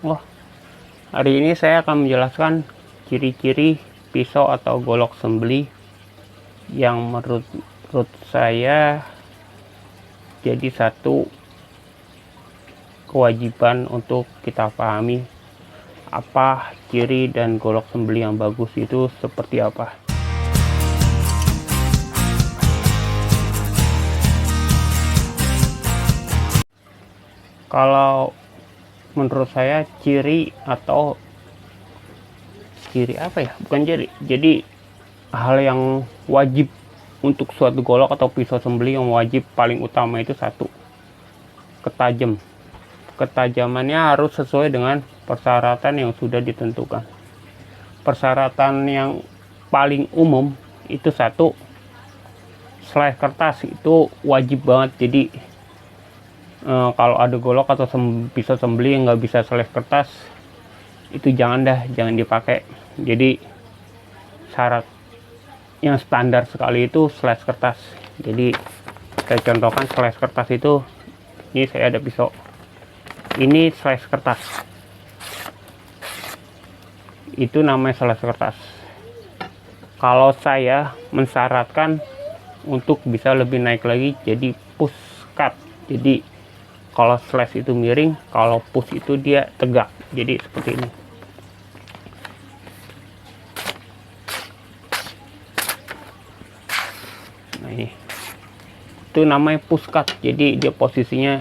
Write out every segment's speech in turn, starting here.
Oh, hari ini saya akan menjelaskan ciri-ciri pisau atau golok sembeli yang menurut, menurut saya jadi satu kewajiban untuk kita pahami apa ciri dan golok sembeli yang bagus itu seperti apa. Kalau menurut saya ciri atau ciri apa ya? Bukan ciri. Jadi hal yang wajib untuk suatu golok atau pisau sembeli yang wajib paling utama itu satu ketajam ketajamannya harus sesuai dengan persyaratan yang sudah ditentukan. Persyaratan yang paling umum itu satu slice kertas itu wajib banget. Jadi e, kalau ada golok atau sem bisa sembeli nggak bisa slice kertas itu jangan dah, jangan dipakai. Jadi syarat yang standar sekali itu slice kertas. Jadi saya contohkan slice kertas itu ini saya ada pisau ini slice kertas itu namanya slice kertas kalau saya mensyaratkan untuk bisa lebih naik lagi jadi push cut jadi kalau slash itu miring kalau push itu dia tegak. Jadi seperti ini. Nah ini. Itu namanya push cut. Jadi dia posisinya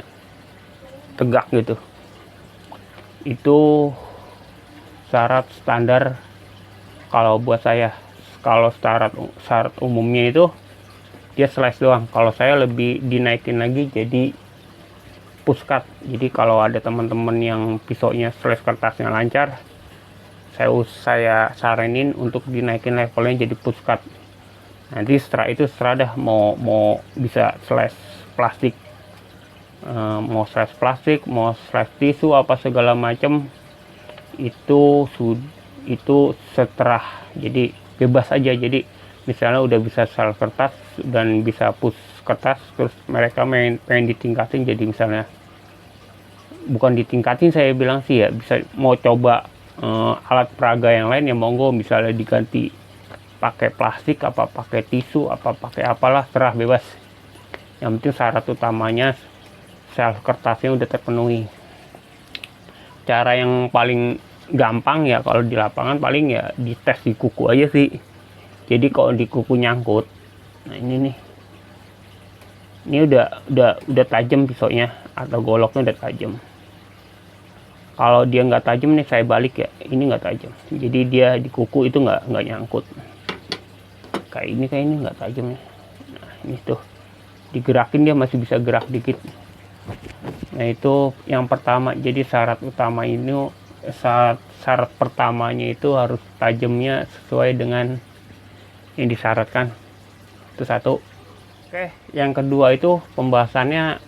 tegak gitu. Itu syarat standar kalau buat saya. Kalau syarat syarat umumnya itu dia slice doang. Kalau saya lebih dinaikin lagi jadi push cut jadi kalau ada teman-teman yang pisaunya slice kertasnya lancar saya saya saranin untuk dinaikin levelnya jadi push cut nanti setelah itu setelah dah mau mau bisa slice plastik. Uh, mau slash plastik mau slash tisu apa segala macam itu itu setelah jadi bebas aja. Jadi misalnya udah bisa sel kertas dan bisa push kertas terus mereka main pengen ditingkatin jadi misalnya bukan ditingkatin saya bilang sih ya bisa mau coba uh, alat peraga yang lain ya monggo misalnya diganti pakai plastik apa pakai tisu apa pakai apalah terah bebas. Yang penting syarat utamanya sel kertasnya udah terpenuhi. Cara yang paling gampang ya kalau di lapangan paling ya dites di kuku aja sih. Jadi kalau di kuku nyangkut nah ini nih. Ini udah udah udah tajam pisaunya atau goloknya udah tajam kalau dia nggak tajam nih saya balik ya. Ini nggak tajam. Jadi dia di kuku itu nggak nggak nyangkut. Kayak ini kayak ini nggak tajam nih nah ini tuh. Digerakin dia masih bisa gerak dikit. Nah itu yang pertama. Jadi syarat utama ini syarat, syarat pertamanya itu harus tajamnya sesuai dengan yang disyaratkan. Itu satu. Oke yang kedua itu pembahasannya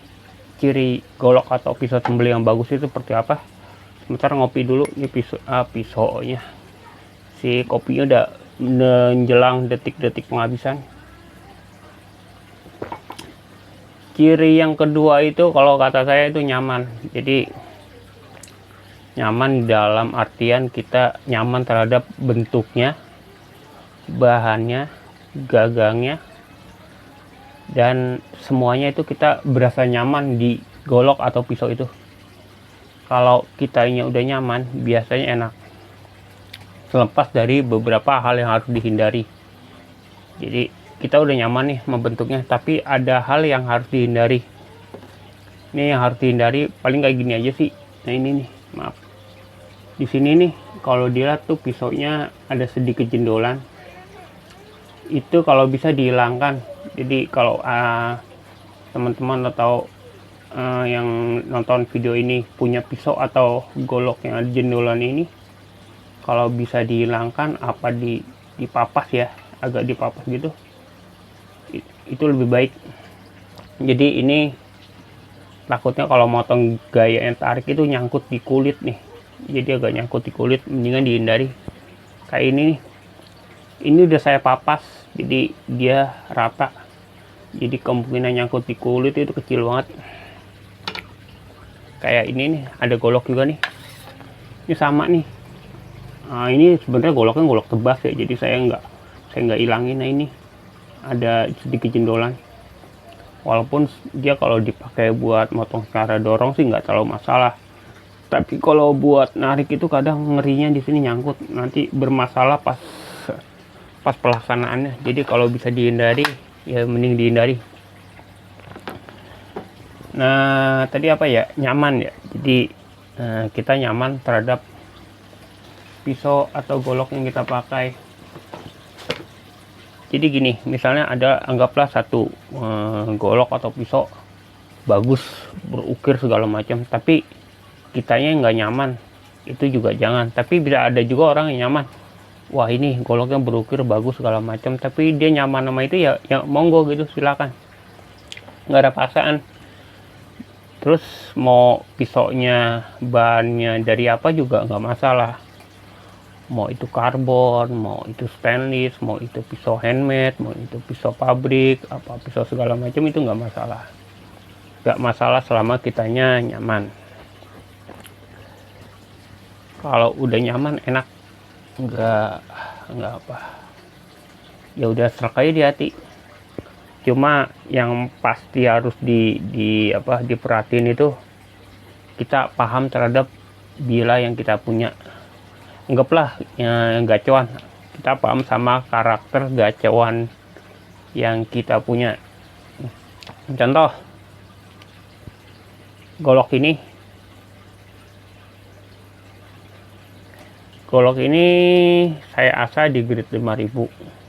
ciri golok atau pisau sembeli yang bagus itu seperti apa sebentar ngopi dulu. Ini pisau ah, pisaunya. Si kopinya udah menjelang detik-detik penghabisan. Ciri yang kedua itu kalau kata saya itu nyaman. Jadi nyaman dalam artian kita nyaman terhadap bentuknya bahannya gagangnya dan semuanya itu kita berasa nyaman di golok atau pisau itu kalau kitanya udah nyaman biasanya enak. Selepas dari beberapa hal yang harus dihindari. Jadi kita udah nyaman nih membentuknya tapi ada hal yang harus dihindari. Ini yang harus dihindari paling kayak gini aja sih. Nah ini nih maaf. Di sini nih kalau dilihat tuh pisaunya ada sedikit jendolan. Itu kalau bisa dihilangkan. Jadi kalau uh, teman-teman atau uh, yang nonton video ini punya pisau atau golok yang ada jendolan ini kalau bisa dihilangkan apa di dipapas ya agak dipapas gitu itu lebih baik. Jadi ini takutnya kalau motong gaya yang tarik itu nyangkut di kulit nih. Jadi agak nyangkut di kulit mendingan dihindari. Kayak ini nih. Ini udah saya papas jadi dia rata. Jadi kemungkinan nyangkut di kulit itu kecil banget kayak ini nih ada golok juga nih. Ini sama nih. Nah, ini sebenarnya goloknya golok tebas ya jadi saya nggak saya nggak ilangin nah ini ada sedikit jendolan. Walaupun dia kalau dipakai buat motong secara dorong sih nggak terlalu masalah. Tapi kalau buat narik itu kadang ngerinya di sini nyangkut. Nanti bermasalah pas pas pelaksanaannya. Jadi kalau bisa dihindari ya mending dihindari nah tadi apa ya? Nyaman ya? Jadi eh, kita nyaman terhadap pisau atau golok yang kita pakai. Jadi gini misalnya ada anggaplah satu eh, golok atau pisau bagus berukir segala macam tapi kitanya nggak nyaman itu juga jangan. Tapi bisa ada juga orang yang nyaman wah ini goloknya berukir bagus segala macam tapi dia nyaman sama itu ya ya monggo gitu silakan. Nggak ada paksaan terus mau pisaunya bahannya dari apa juga nggak masalah. Mau itu karbon mau itu stainless mau itu pisau handmade mau itu pisau pabrik apa pisau segala macam itu nggak masalah. Nggak masalah selama kitanya nyaman. Kalau udah nyaman enak. Nggak nggak apa. Ya udah serak aja di hati cuma yang pasti harus di di apa diperhatiin itu kita paham terhadap bila yang kita punya. Anggaplah yang gacuan. Kita paham sama karakter gacuan yang kita punya. Contoh golok ini. Golok ini saya asa di grid 5000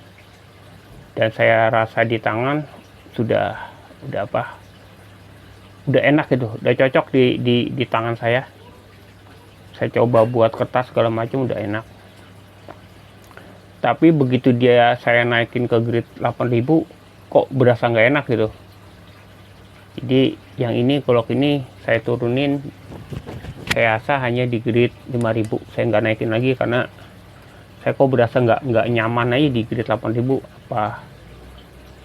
dan saya rasa di tangan sudah udah apa udah enak gitu udah cocok di di, di tangan saya. Saya coba buat kertas segala macam udah enak. Tapi begitu dia saya naikin ke grid 8000 kok berasa nggak enak gitu. Jadi yang ini golok ini saya turunin. Saya rasa hanya di grid 5000 saya nggak naikin lagi karena saya kok berasa nggak nggak nyaman aja di grid 8000 apa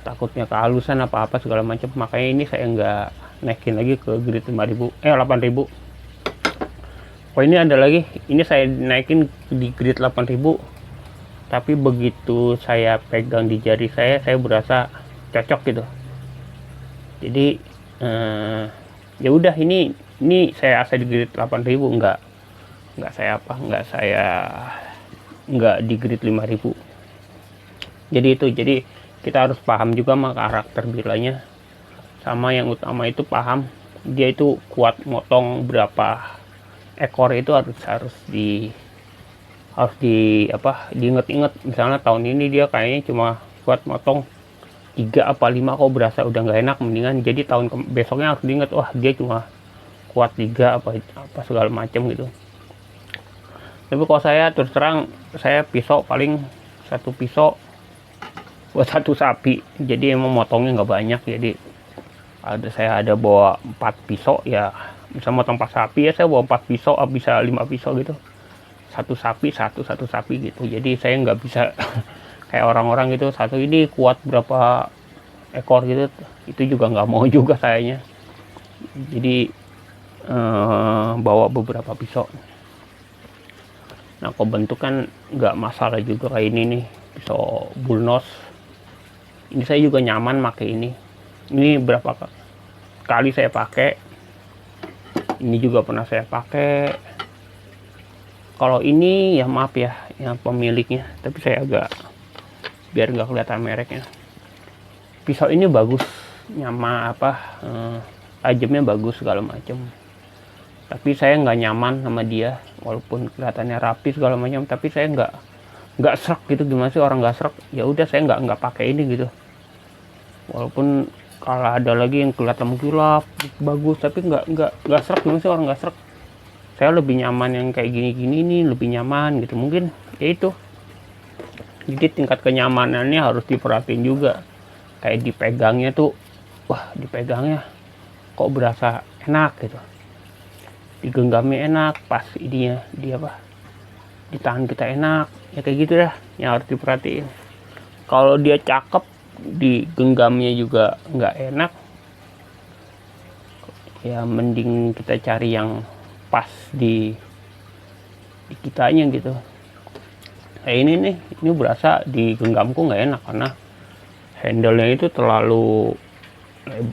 takutnya kehalusan apa apa segala macam. Makanya ini saya nggak naikin lagi ke grid 5000 eh 8000 oh ini ada lagi. Ini saya naikin di grid 8000 tapi begitu saya pegang di jari saya saya berasa cocok gitu. Jadi eh, ya udah ini ini saya asa di grid 8000 enggak enggak saya apa enggak saya enggak di grid 5000 jadi itu jadi kita harus paham juga sama karakter bilanya sama yang utama itu paham dia itu kuat motong berapa ekor itu harus harus di harus di apa diinget-inget. Misalnya tahun ini dia kayaknya cuma buat motong tiga apa lima kok berasa udah nggak enak mendingan jadi tahun besoknya harus diinget wah dia cuma kuat tiga apa apa segala macam gitu. Tapi kalau saya terus terang saya pisau paling satu pisau buat satu sapi jadi emang motongnya nggak banyak jadi ada saya ada bawa empat pisau ya bisa motong pas sapi ya saya bawa empat pisau ah, bisa lima pisau gitu. Satu sapi satu satu sapi gitu jadi saya nggak bisa kayak orang-orang gitu satu ini kuat berapa ekor gitu itu juga nggak mau juga sayanya. Jadi eh, bawa beberapa pisau. Nah kok bentuk kan nggak masalah juga kayak ini nih pisau bullnose ini saya juga nyaman pakai ini. Ini berapa kali saya pakai ini juga pernah saya pakai. Kalau ini ya maaf ya yang pemiliknya tapi saya agak biar nggak kelihatan mereknya. Pisau ini bagus nyama apa eh, bagus segala macam. Tapi saya nggak nyaman sama dia walaupun kelihatannya rapi segala macam tapi saya nggak nggak serak gitu gimana sih orang nggak serak? Ya udah saya nggak nggak pakai ini gitu. Walaupun kalau ada lagi yang kelihatan mengkilap bagus tapi nggak nggak nggak serak gimana sih orang nggak serak? Saya lebih nyaman yang kayak gini-gini nih lebih nyaman gitu. Mungkin ya itu. Jadi tingkat kenyamanannya harus diperhatiin juga. Kayak dipegangnya tuh wah dipegangnya kok berasa enak gitu. Digenggamnya enak pas ininya dia apa? Di tangan kita enak ya kayak gitu dah yang harus diperhatiin. Kalau dia cakep di genggamnya juga nggak enak ya mending kita cari yang pas di di kitanya gitu. Nah ini nih ini berasa di genggamku nggak enak karena handle-nya itu terlalu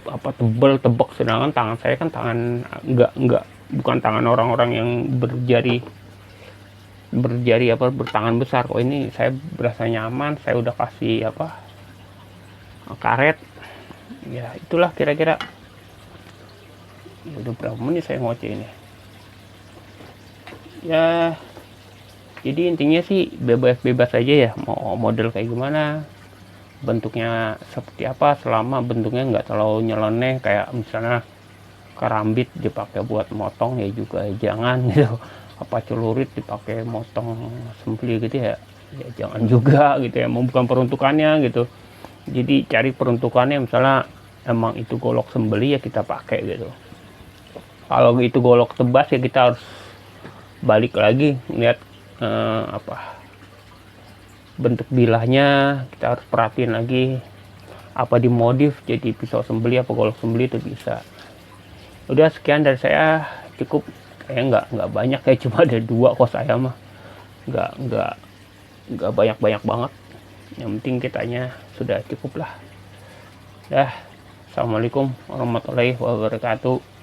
apa tebel tebak sedangkan tangan saya kan tangan nggak nggak bukan tangan orang-orang yang berjari berjari apa bertangan besar kok ini saya berasa nyaman saya udah kasih apa karet. Ya itulah kira-kira. Ya udah berapa menit saya ngoceh ini. Ya jadi intinya sih bebas-bebas aja ya mau model kayak gimana bentuknya seperti apa selama bentuknya nggak terlalu nyeleneh kayak misalnya kerambit dipakai buat motong ya juga jangan gitu apa celurit dipakai motong sembeli gitu ya. Ya jangan juga gitu ya. Mau bukan peruntukannya gitu. Jadi cari peruntukannya misalnya emang itu golok sembeli ya kita pakai gitu. Kalau itu golok tebas ya kita harus balik lagi lihat eh, apa bentuk bilahnya. Kita harus perhatiin lagi apa dimodif jadi pisau sembeli apa golok sembeli itu bisa. Udah sekian dari saya. Cukup kayak nggak nggak banyak kayak cuma ada dua kok saya mah. Nggak nggak nggak banyak banyak banget. Yang penting kitanya sudah cukup lah. Ya assalamualaikum warahmatullahi wabarakatuh